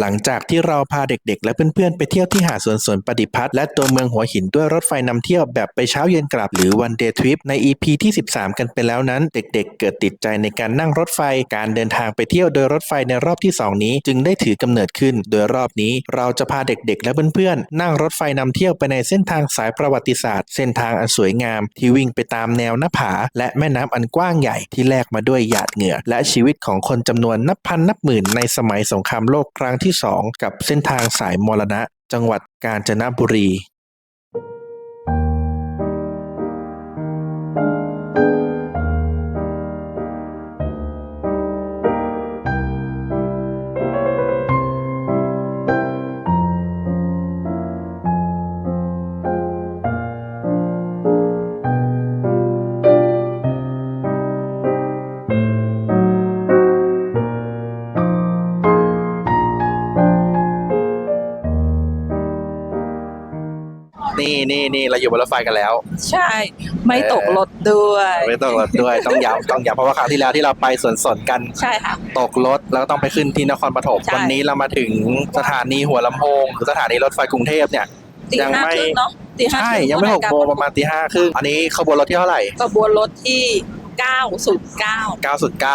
หลังจากที่เราพาเด็กๆ และเพื่อนๆ ไปเที่ยวที่หาดสวนสวนปฏิพัฒน์และตัวเมืองหัวหินด้วยรถไฟนำเที่ยวแบบไปเช้าเย็นกลับหรือวันเดย์ทริปใน EP ที่ 13 กันไปแล้วนั้น เด็กๆ เกิดติดใจในการนั่งรถไฟ การเดินทางไปเที่ยวโดยรถไฟในรอบที่ 2 นี้ จึงได้ถือกำเนิดขึ้น โดยรอบนี้เราจะพาเด็กๆ และเพื่อนๆ นั่งรถไฟนำเที่ยวไปในเส้นทางสายประวัติศาสตร์ เส้นทางอันสวยงาม ที่วิ่งไปตามแนวหน้าผา และแม่น้ำอันกว้างใหญ่ที่แลกมาด้วยหยาดเหงื่อ และชีวิตของคนจำนวนนับพันนับหมื่นในสมัยสงครามโลกครั้งที่2 กับเส้นทางสายมรณะ จังหวัดกาญจนบุรี นี่นี่นี่เราอยู่บนรถไฟกันแล้ว ใช่ ไม่ตกรถด้วยไม่ต้องรถด้วยต้องย้ำต้องย้ำเพราะว่าครั้งที่แล้วที่เราไปสวนสนกันใช่ค่ะตกรถแล้วก็ต้องไปขึ้นที่นครปฐมใช่วันนี้เรามาถึงสถานีหัวลำโพงหรือสถานีรถไฟกรุงเทพเนี่ยตียังห้าไม่ครึ่งเนาะตีห้าใช่ครึ่ยังไม่หกโมงประมาณตีห้าครึ่งอันนี้ขบวนรถที่เท่าไหร่กระบวนรถที่ เก้าสุดเก้า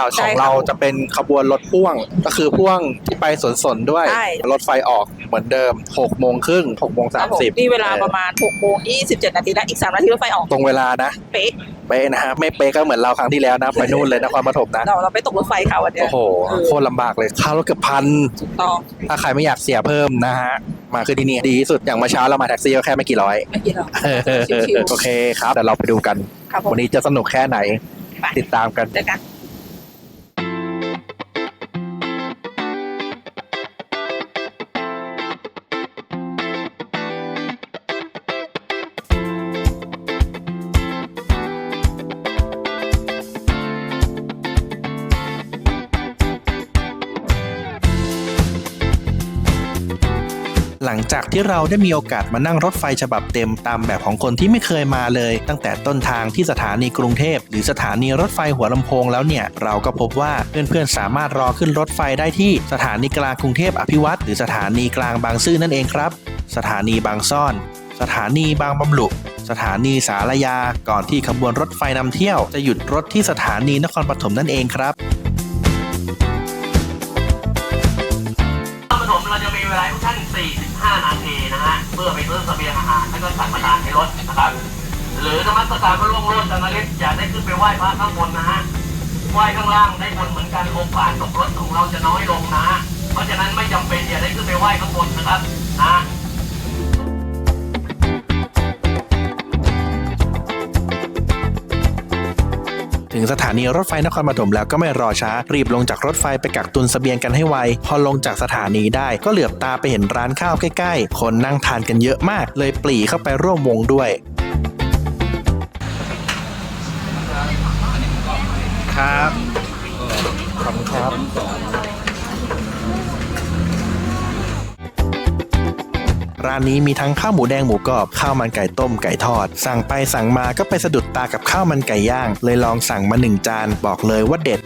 909 ใช่ของค่ะเราจะเป็นขบวนรถพ่วง ก็คือพ่วงที่ไปสวนสนด้วย ใช่ รถไฟออกเหมือนเดิม6โมงครึ่ง6โมงครับผม30นี่เวลาประมาณ6โมง27 นาทีแล้วอีก 3 นาทีรถไฟออกตรงเวลานะ เป๊ะเป๊ะนะฮะ ไม่เป๊ะก็เหมือนเราครั้งที่แล้วนะ ไปนู่นเลยนครปฐมนะ เราเราไปตกรถไฟค่ะวันเนี้ย โอ้โห เออ โคตรลำบากเลยค่ารถเกือบพัน ถูกต้องถ้าใครไม่อยากเสียเพิ่มนะฮะ มาคือที่นี่ดีที่สุดอย่างเมื่อเช้าเรามาแท็กซี่ก็แค่ไม่กี่ร้อย ไม่กี่หรอก ชิวๆ โอเคครับเดี๋ยวเราไปดูกัน ครับผมวันนี้จะสนุกแค่ไหนไป ติดตามกัน เจอกัน งจากที่เราได้มีโอกาสมานั่งรถไฟฉบับเต็มตามแบบของคนที่ไม่เคยมาเลย ตั้งแต่ต้นทางที่สถานีกรุงเทพ หรือสถานีรถไฟหัวลำโพงแล้วเนี่ย เราก็พบว่าเพื่อนๆสามารถรอขึ้นรถไฟได้ที่สถานีกลางกรุงเทพอภิวัตรหรือสถานีกลางบางซื่อนั่นเองครับ สถานีบางซ่อน สถานีบางบำรุสถานีสารยา ก่อนที่ขบวนรถไฟนำเที่ยว จะหยุดรถที่สถานีนครปฐมนั่นเองครับ พื่อไปเพิ่มเสบียงอาหารแล้วก็สังฆทานในรถนะครับ หรือนมัสการพระล่วงโลดจันทริศอย่าได้ขึ้นไปไหว้พระข้างบนนะฮะไหว้ข้างล่างได้บนเหมือนกันโอกาสตกรถของเราจะน้อยลงนะฮะเพราะฉะนั้นไม่จำเป็นอย่าได้ขึ้นไปไหว้ข้างบนนะครับนะ ถึงสถานีรถไฟนครปฐมแล้วก็ไม่รอช้า รีบลงจากรถไฟไปกักตุนเสบียงกันให้ไว พอลงจากสถานีได้ ก็เหลือบตาไปเห็นร้านข้าวใกล้ๆ คนนั่งทานกันเยอะมาก เลยปรีเข้าไปร่วมวงด้วย ครับ ขอบคุณครับ ร้านนี้มีทั้งข้าวหมูแดงหมูกรอบข้าวมันไก่ต้มไก่ทอด สั่งไปสั่งมาก็ไปสะดุดตากับข้าวมันไก่ย่าง เลยลองสั่งมาหนึ่งจานบอกเลยว่าเด็ด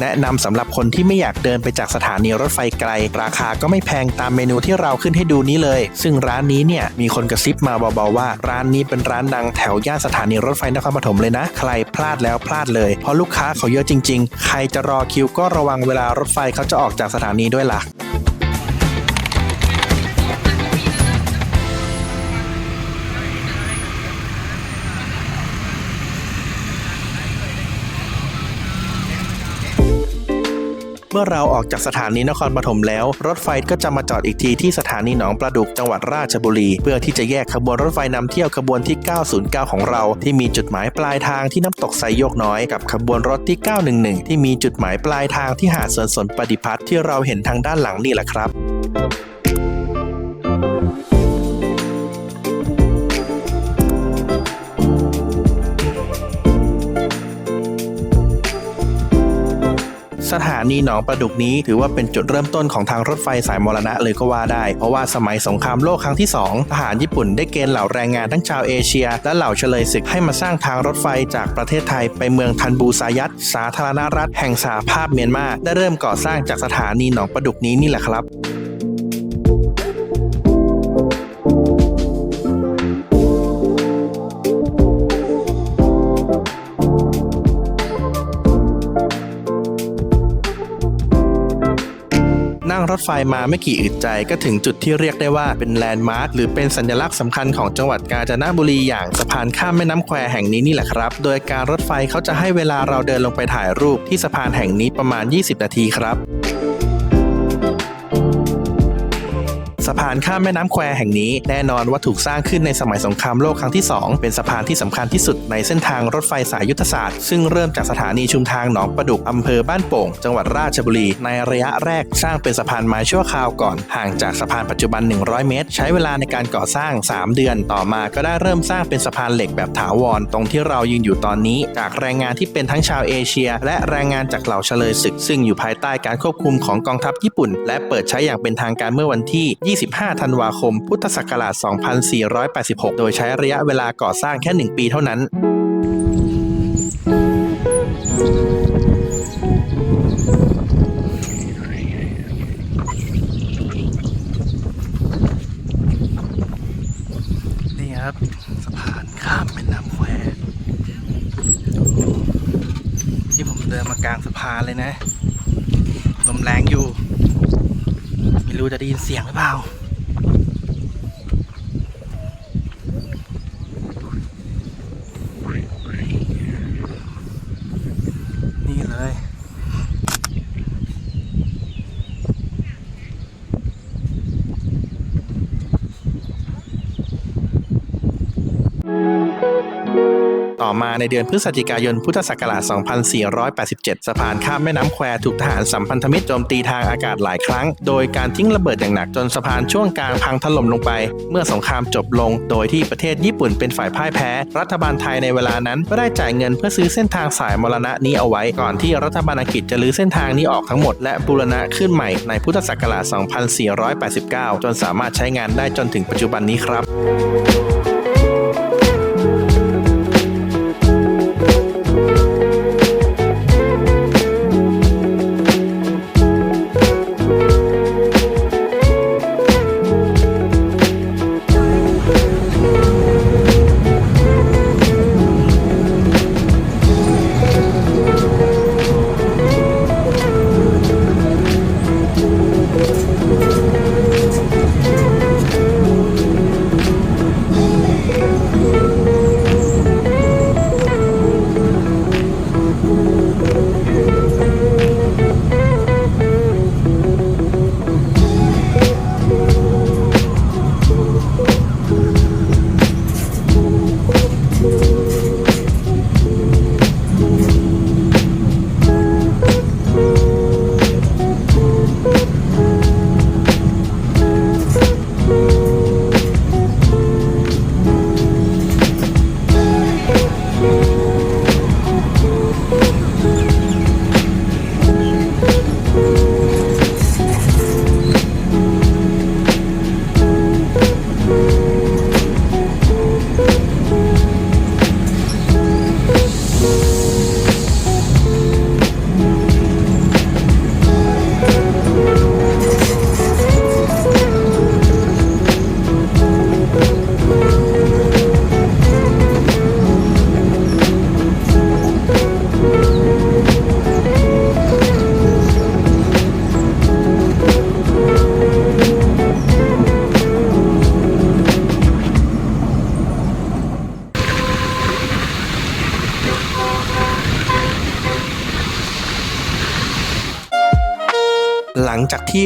แนะนำสำหรับคนที่ไม่อยากเดินไปจากสถานีรถไฟไกล ราคาก็ไม่แพงตามเมนูที่เราขึ้นให้ดูนี้เลย ซึ่งร้านนี้เนี่ยมีคนกระซิบมาเบาๆว่า ร้านนี้เป็นร้านดังแถวย่านสถานีรถไฟนครปฐมเลยนะ ใครพลาดแล้วพลาดเลย เพราะลูกค้าเขาเยอะจริง ๆ ใครจะรอคิวก็ระวังเวลารถไฟเขาจะออกจากสถานีด้วยล่ะ เมื่อเราออกจากสถานีนครปฐมแล้ว รถไฟก็จะมาจอดอีกทีที่สถานีหนองปลาดุกจังหวัดราชบุรี เพื่อที่จะแยกขบวนรถไฟนำเที่ยวขบวนที่ 909 ของเรา ที่มีจุดหมายปลายทางที่น้ำตกไซโยกน้อยกับขบวนรถที่ 911 ที่มีจุดหมายปลายทางที่หาดสวนสนปฏิพัฒน์ที่เราเห็นทางด้านหลังนี่แหละครับ สถานีหนองประดุกนี้ถือว่าเป็นจุดเริ่มต้นของทางรถไฟสายมรณะเลยก็ว่าได้ เพราะว่าสมัยสงครามโลกครั้งที่ 2 ทหารญี่ปุ่นได้เกณฑ์เหล่าแรงงานทั้งชาวเอเชีย และเหล่าเฉลยศึกให้มาสร้างทางรถไฟจากประเทศไทยไปเมืองทันบูซายัตสาธารณรัฐแห่งสหภาพเมียนมา ได้เริ่มก่อสร้างจากสถานีหนองประดุกนี้นี่แหละครับ ถไฟมาไม่กี่อึดใจก็ถึงจุดที่เรียกได้ว่าเป็นแลนด์มาร์คหรือเป็นสัญลักษณ์สำคัญของจังหวัดกาญจนบุรีอย่างสะพานข้ามแม่น้ำแควแห่งนี้นี่แหละครับ โดยการรถไฟเขาจะให้เวลาเราเดินลงไปถ่ายรูปที่สะพานแห่งนี้ประมาณ 20 นาทีครับ สะพานข้ามแม่น้ำแควแห่งนี้แน่นอนว่าถูกสร้างขึ้นในสมัยสงครามโลกครั้งที่ 2 เป็นสะพานที่สำคัญที่สุดในเส้นทางรถไฟสายยุทธศาสตร์ ซึ่งเริ่มจากสถานีชุมทางหนองประดุกอำเภอบ้านโป่ง จังหวัดราชบุรี ในระยะแรกสร้างเป็นสะพานไม้ชั่วคราวก่อน ห่างจากสะพานปัจจุบัน 100 เมตร ใช้เวลาในการก่อสร้าง 3 เดือน ต่อมาก็ได้เริ่มสร้างเป็นสะพานเหล็กแบบถาวร ตรงที่เรายืนอยู่ตอนนี้ จากแรงงานที่เป็นทั้งชาวเอเชีย และแรงงานจากเหล่าเฉลยศึก ซึ่งอยู่ภายใต้การควบคุมของกองทัพญี่ปุ่น และเปิดใช้อย่างเป็นทางการเมื่อวันที่25 ธันวาคม พุทธศักราช 2486 โดยใช้ระยะเวลาก่อสร้างแค่ 1 ปีเท่านั้นนี่ครับสะพานข้ามแม่น้ำแควที่ผมเดินมากลางสะพานเลยนะ ลมแรงอยู่ รู้จะได้ยินเสียงหรือเปล่า มาในเดือนพฤศจิกายนพุทธศักราช 2487 สะพานข้ามแม่น้ำแควถูกทหารสัมพันธมิตรโจมตีทางอากาศหลายครั้ง โดยการทิ้งระเบิดอย่างหนักจนสะพานช่วงกลางพังถล่มลงไป เมื่อสงครามจบลง โดยที่ประเทศญี่ปุ่นเป็นฝ่ายพ่ายแพ้ รัฐบาลไทยในเวลานั้นก็ได้จ่ายเงินเพื่อซื้อเส้นทางสายมรณะนี้เอาไว้ ก่อนที่รัฐบาลอังกฤษจะลื้อเส้นทางนี้ออกทั้งหมดและบูรณะขึ้นใหม่ในพุทธศักราช 2489 จนสามารถใช้งานได้จนถึงปัจจุบันนี้ครับ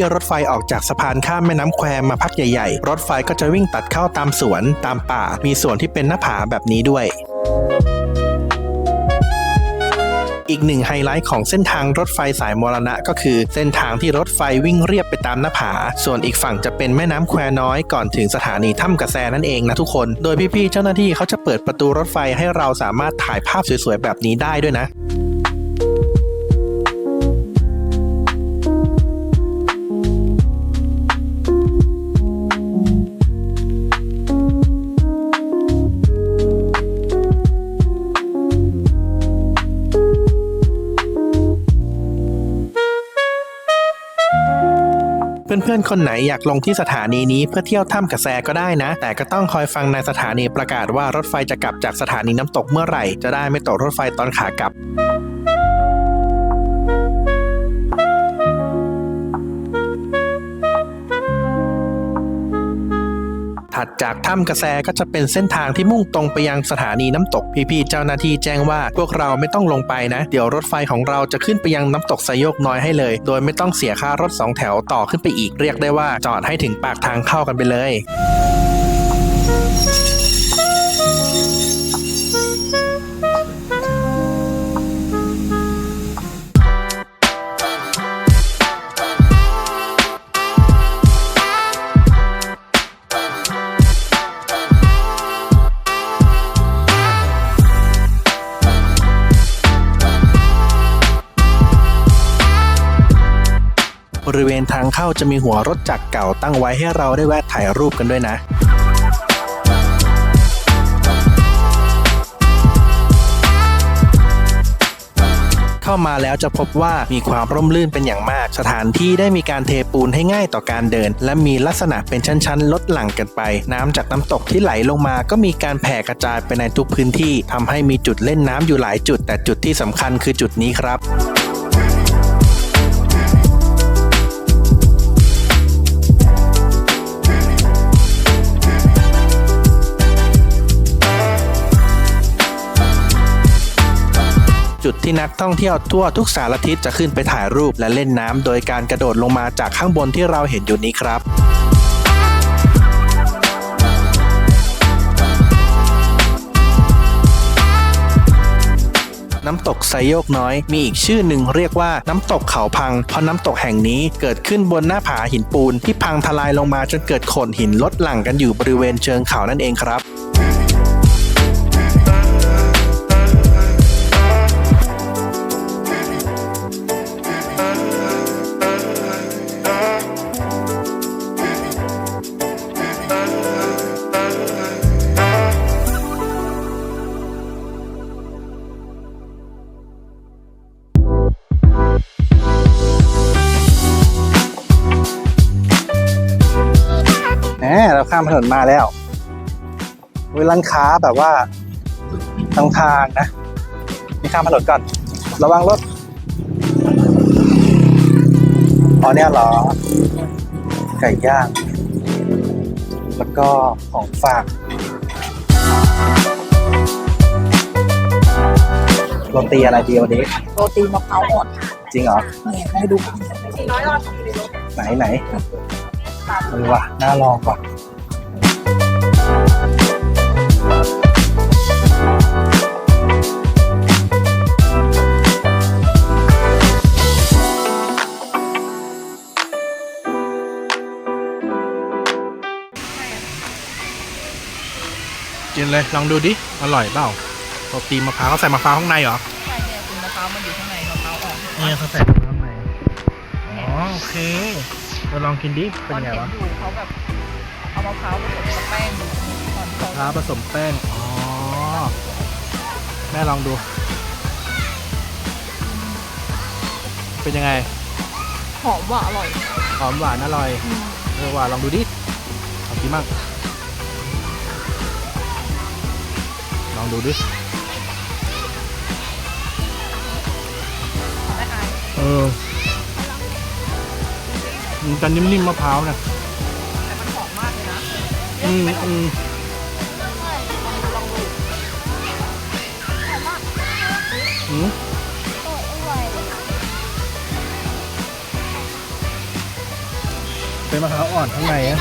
ที่รถไฟออกจากสะพานข้ามแม่น้ำแควมาพักใหญ่ๆ รถไฟก็จะวิ่งตัดเข้าตามสวนตามป่า มีส่วนที่เป็นหน้าผาแบบนี้ด้วยอีกหนึ่งไฮไลท์ของเส้นทางรถไฟสายมรณะก็คือ เส้นทางที่รถไฟวิ่งเรียบไปตามหน้าผา ส่วนอีกฝั่งจะเป็นแม่น้ำแควน้อยก่อนถึงสถานีถ้ำกระแสนั่นเองนะทุกคน โดยพี่ๆเจ้าหน้าที่เขาจะเปิดประตูรถไฟให้เราสามารถถ่ายภาพสวยๆแบบนี้ได้ด้วยนะ พื่อนๆ คนไหนอยากลงที่สถานีนี้เพื่อเที่ยวถ้ำกระแสก็ได้นะ แต่ก็ต้องคอยฟังในสถานีประกาศว่ารถไฟจะกลับจากสถานีน้ำตกเมื่อไหร่ จะได้ไม่ตกรถไฟตอนขากลับ ถัดจากถ้ำกระแสก็จะเป็นเส้นทางที่มุ่งตรงไปยังสถานีน้ำตก พี่ๆเจ้าหน้าที่แจ้งว่าพวกเราไม่ต้องลงไปนะ เดี๋ยวรถไฟของเราจะขึ้นไปยังน้ำตกไซโยกน้อยให้เลย โดยไม่ต้องเสียค่ารถสองแถวต่อขึ้นไปอีกเรียกได้ว่าจอดให้ถึงปากทางเข้ากันไปเลย บริเวณทางเข้าจะมีหัวรถจักรเก่าตั้งไว้ให้เราได้แวะถ่ายรูปกันด้วยนะเข้ามาแล้วจะพบว่ามีความร่มรื่นเป็นอย่างมาก สถานที่ได้มีการเทปูนให้ง่ายต่อการเดิน และมีลักษณะเป็นชั้นๆ ลดหลั่งกันไป น้ำจากน้ำตกที่ไหลลงมาก็มีการแผ่กระจายไปในทุกพื้นที่ทำให้มีจุดเล่นน้ำอยู่หลายจุด แต่จุดที่สำคัญคือจุดนี้ครับ จุดที่นักท่องเที่ยวทั่วทุกสารทิศจะขึ้นไปถ่ายรูปและเล่นน้ำโดยการกระโดดลงมาจากข้างบนที่เราเห็นอยู่นี้ครับน้ำตกไซโยกน้อย มีอีกชื่อหนึ่งเรียกว่าน้ำตกเขาพัง เพราะน้ำตกแห่งนี้เกิดขึ้นบนหน้าผาหินปูน ที่พังทลายลงมาจนเกิดโขดหินลดหลั่งกันอยู่บริเวณเชิงเขานั่นเองครับ ข้ามถนนมาแล้วเวลานค้าแบบว่าทางทางนะนี่ข้ามถนนก่อน ระวังรถอ๋อเนี่ยเหรอ ไก่ย่าง แล้วก็ของฝากโรตีอะไรดีวันนี้โรตีมะพร้าวอ่อนจริงเหรอนี่ให้ดูไหนไหนเออว่ะน่าลองว่ะ กินเลยลองดูดิอร่อยเปล่าโรตีมะพร้าวเขาใส่มะพร้าวข้างในเหรอใช่เนี่ยคุณมะพร้าวมันอยู่ข้างในมะพร้าวอ่อนเนี่ยเขาใส่มะพร้าวข้างในอ๋อโอเคเราลองกินดิเป็นไงวะอยู่เขาแบบเอามะพร้าวผสมกับแป้งตอนเขามะพร้าวผสมแป้งอ๋อแม่ลองดู เป็นยังไงหอมว่ะอร่อยหอมหวานอร่อยเออหวานลองดูดิลองกินมั่ง ลองดูดิไม่อายเออมันจะนิ่มๆมะพร้าวนะแต่มันหอมมากเลยนะอืมอืมอืมเป็นมะพร้าวอ่อนข้างในอะ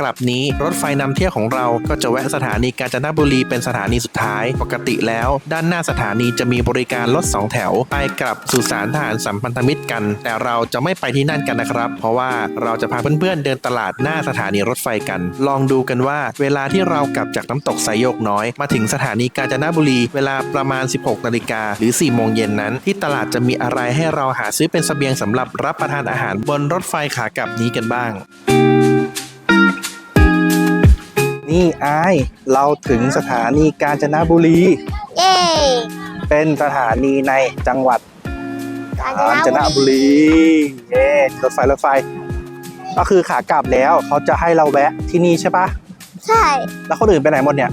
กลับนี้ รถไฟนำเที่ยวของเราก็จะแวะสถานีกาญจนบุรีเป็นสถานีสุดท้าย ปกติแล้ว ด้านหน้าสถานีจะมีบริการรถสองแถว ไปกลับสุสานทหารสัมพันธมิตรกัน แต่เราจะไม่ไปที่นั่นกันนะครับ เพราะว่าเราจะพาเพื่อนๆเดินตลาดหน้าสถานีรถไฟกัน ลองดูกันว่า เวลาที่เรากลับจากน้ำตกไซโยกน้อย มาถึงสถานีกาญจนบุรีเวลาประมาณ 16นาฬิกาหรือ4โมงเย็นนั้น ที่ตลาดจะมีอะไรให้เราหาซื้อเป็นเสบียงสำหรับรับประทานอาหารบนรถไฟขากลับนี้กันบ้าง นี่อาย เราถึงสถานีกาญจนบุรี เย้เป็นสถานีในจังหวัดกาญกาญจจนนบุบุรีรีเย้รถไฟรถไฟ ก็คือขากลับแล้วเขาจะให้เราแวะที่นี่ใช่ปะใช่แล้วคนอื่นไปไหนหมดเนี่ย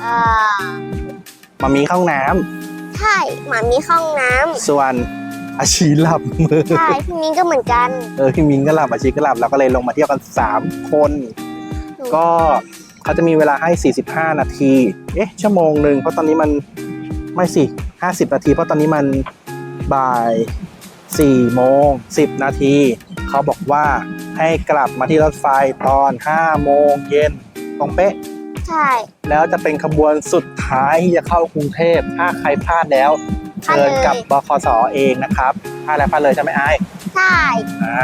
เอ่อมามีเข้าห้องน้ำใช่หมามีห้องน้ส่วนอาชีหลับำใช่พี่มิ้นก็เหมือนกัน เออพี่มินก็หลับอาชีก็หลับเราก็เลยลงมาเที่ยวกัน 3 คน ก็เขาจะมีเวลาให้ 45 นาที เอ๊ะ ชั่วโมงหนึ่งเพราะตอนนี้มันไม่สิ 50 นาที เพราะตอนนี้มันบ่าย4โมง10 นาที เขาบอกว่าให้กลับมาที่รถไฟตอน 5 โมงเย็นตรงเป๊ะ ใช่แล้วจะเป็นขบวนสุดท้ายที่จะเข้ากรุงเทพถ้าใครพลาดแล้วพลาดเชิเลยญกับบคสเองนะครับพลาดแล้วพลาดเลยใช่ไหมไอ้าย ใช่ อ่า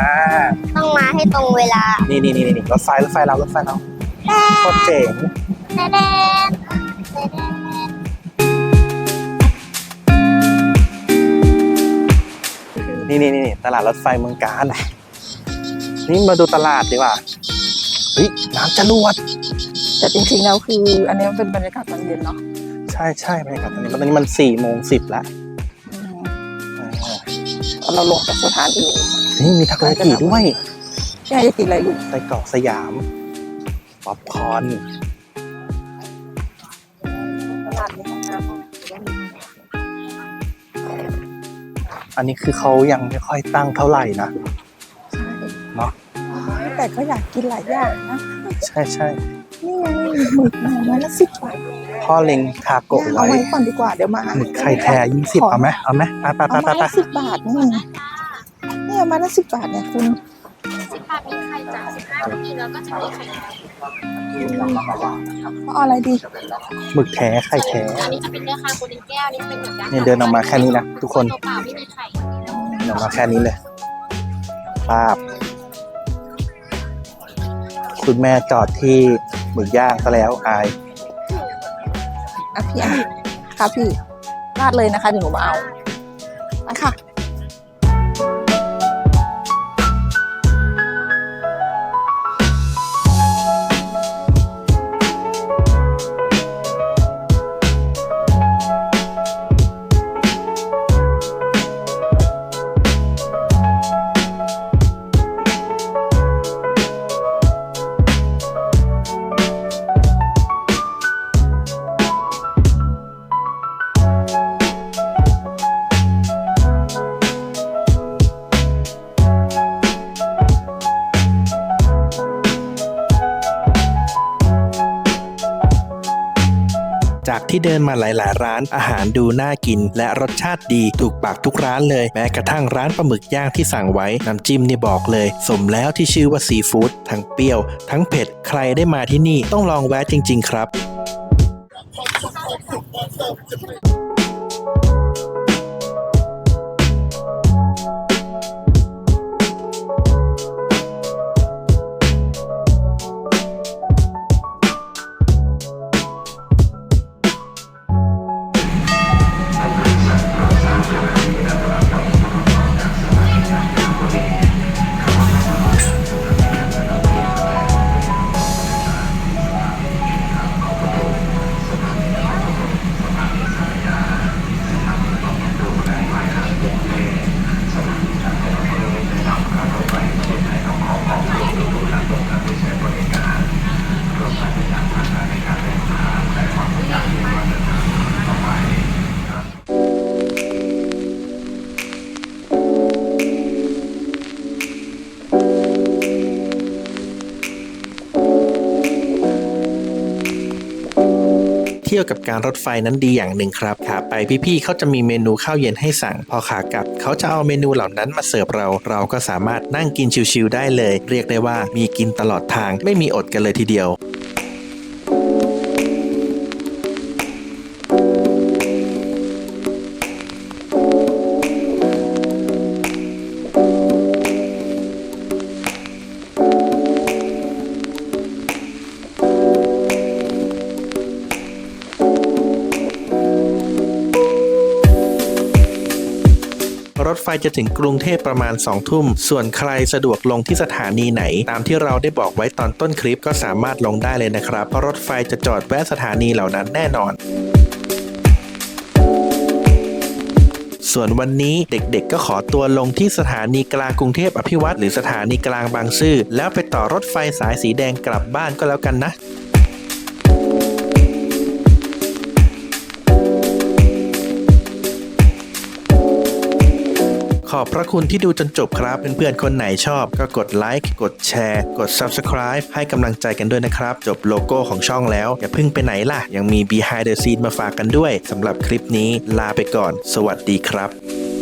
ต้องมาให้ตรงเวลานี่นี่นี่นี่รถไฟรถไฟเรารถไฟเราโคตรเจ๋งแดนแดนนี่นี่นี่นี่ตลาดรถไฟเมืองกาญนี่มาดูตลาดดีกว่าเฮ้ยน้ำจรวดแต่จริงๆแล้วคือ อันนี้มันเป็นบรรยากาศตอนเย็นเนาะ ใช่ใช่บรรยากาศตอนนี้ตอนนี้มันสี่โมงสิบแล้วอืมอ่า เราลงจากสถานีนี่มีทักโกยากิด้วยพี่ไอจะกินอะไรลูกไส้กรอกสยามป๊อปคอร์นตลาดนี้ของน้อันนี้คือเขายังไม่ค่อยตั้งเท่าไหร่นะเนอะำแต่ก็อยากกินหลายอย่างนะ ใช่ใช่ นี่ไงหมึกหน่อไม้ละสิบบาทพ่อเล็งทาโกะเอาไว้ไว้ก่อนดีกว่าเดี๋ยวมาหมึกไข่แท้ยี่สิบเอาไหมเอาไหมไปไปเอาไปไม้ไปละสิบบาทนี่เนี่ยไม้ละสิบบาทเนี่ยคุณสิบบาทมีไข่จ้ะสิบห้านาทีแล้วก็จะมีไข่แดงเอาอะไรดีหมึกแท้ไข่แท้อันนี้จะเป็นเนื้อคางปูดินแก้วนี่เป็นหมึกยักษ์เนี่ยเดินออกมาแค่นี้นะทุกคนตัวเปล่าไม่มีไข่เดินออกมาแค่นี้เลยป้าบคุณแม่จอดที่ หมึกย่างซะแล้วอายอะพี่อะค่ะพี่ราดเลยนะคะเดี๋ยวหนูมาเอาไปค่ะ ที่เดินมาหลาย ๆ ร้านอาหารดูน่ากิน และรสชาติดีถูกปากทุกร้านเลย แม้กระทั่งร้านปลาหมึกย่างที่สั่งไว้น้ำจิ้มนี่บอกเลย สมแล้วที่ชื่อว่าซีฟู้ดทั้งเปรี้ยว ทั้งเผ็ดใครได้มาที่นี่ต้องลองแวะจริง ๆ ครับ ที่ยวกับการรถไฟนั้นดีอย่างหนึ่งครับขาไปพี่ๆเขาจะมีเมนูข้าวเย็นให้สั่ง พอขากลับเขาจะเอาเมนูเหล่านั้นมาเสิร์ฟเรา เราก็สามารถนั่งกินชิวๆได้เลย เรียกได้ว่ามีกินตลอดทางไม่มีอดกันเลยทีเดียว จะถึงกรุงเทพประมาณ 2 ทุ่ม ส่วนใครสะดวกลงที่สถานีไหน ตามที่เราได้บอกไว้ตอนต้นคลิปก็สามารถลงได้เลยนะครับเพราะรถไฟจะจอดแวะสถานีเหล่านั้นแน่นอนส่วนวันนี้เด็กๆ ก็ขอตัวลงที่สถานีกลางกรุงเทพอภิวัตรหรือสถานีกลางบางซื่อแล้วไปต่อรถไฟสายสีแดงกลับบ้านก็แล้วกันนะ ขอบพระคุณที่ดูจนจบครับ เพื่อนๆ คนไหนชอบก็กดไลค์ กดแชร์ กด Subscribe ให้กำลังใจกันด้วยนะครับ จบโลโก้ของช่องแล้ว อย่าพึ่งไปไหนล่ะ ยังมี Behind the Scene มาฝากกันด้วยสำหรับคลิปนี้ลาไปก่อน สวัสดีครับ